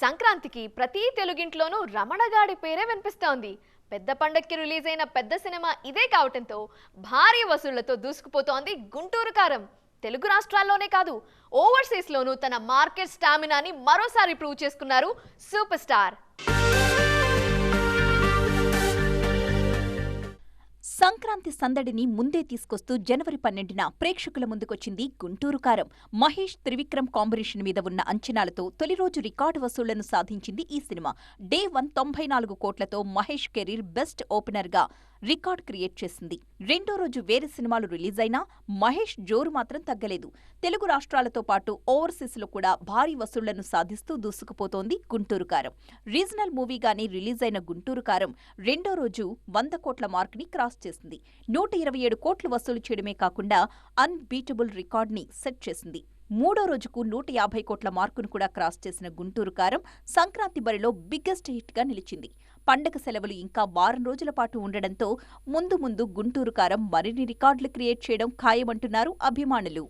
సంక్రాంతికి ప్రతి తెలుగింట్లోనూ రమణగాడి పేరే వినిపిస్తోంది. పెద్ద పండక్కి రిలీజ్ అయిన పెద్ద సినిమా ఇదే కావటంతో భారీ వసూళ్ళతో దూసుకుపోతోంది గుంటూరు కారం. తెలుగు రాష్ట్రాల్లోనే కాదు ఓవర్సీస్ లోనూ తన మార్కెట్ స్టామినాని మరోసారి ప్రూవ్ చేసుకున్నారు సూపర్ స్టార్. సంక్రాంతి సందడిని ముందే తీసుకొస్తూ జనవరి పన్నెండున ప్రేక్షకుల ముందుకొచ్చింది గుంటూరు కారం. మహేష్ త్రివిక్రమ్ కాంబినేషన్ మీద ఉన్న అంచనాలతో తొలి రోజు రికార్డు వసూళ్ళను సాధించింది ఈ సినిమా. డే వన్ తొంభై నాలుగు కోట్లతో మహేష్ కెరీర్ బెస్ట్ ఓపెనర్గా రికార్డ్ క్రియేట్ చేసింది. రెండో రోజు వేరే సినిమాలు రిలీజ్ అయినా మహేష్ జోరు మాత్రం తగ్గలేదు. తెలుగు రాష్ట్రాలతో పాటు ఓవర్సీస్లో కూడా భారీ వసూళ్ళను సాధిస్తూ దూసుకుపోతోంది గుంటూరు కారం. రీజనల్ మూవీగానే రిలీజ్ అయిన గుంటూరు కారం రెండో రోజు వంద కోట్ల మార్క్ని క్రాస్ చేసింది. నూట ఇరవై ఏడు కోట్లు వసూలు చేయడమే కాకుండా అన్బీటబుల్ రికార్డ్ని సెట్ చేసింది. మూడో రోజుకు నూట యాభై కోట్ల మార్కును కూడా క్రాస్ చేసిన గుంటూరు కారం సంక్రాంతి బరిలో బిగ్గెస్ట్ హిట్గా నిలిచింది. పండగ సెలవులు ఇంకా వారం రోజుల పాటు ఉండడంతో ముందు ముందు గుంటూరు కారం మరిన్ని రికార్డులు క్రియేట్ చేయడం ఖాయమంటున్నారు అభిమానులు.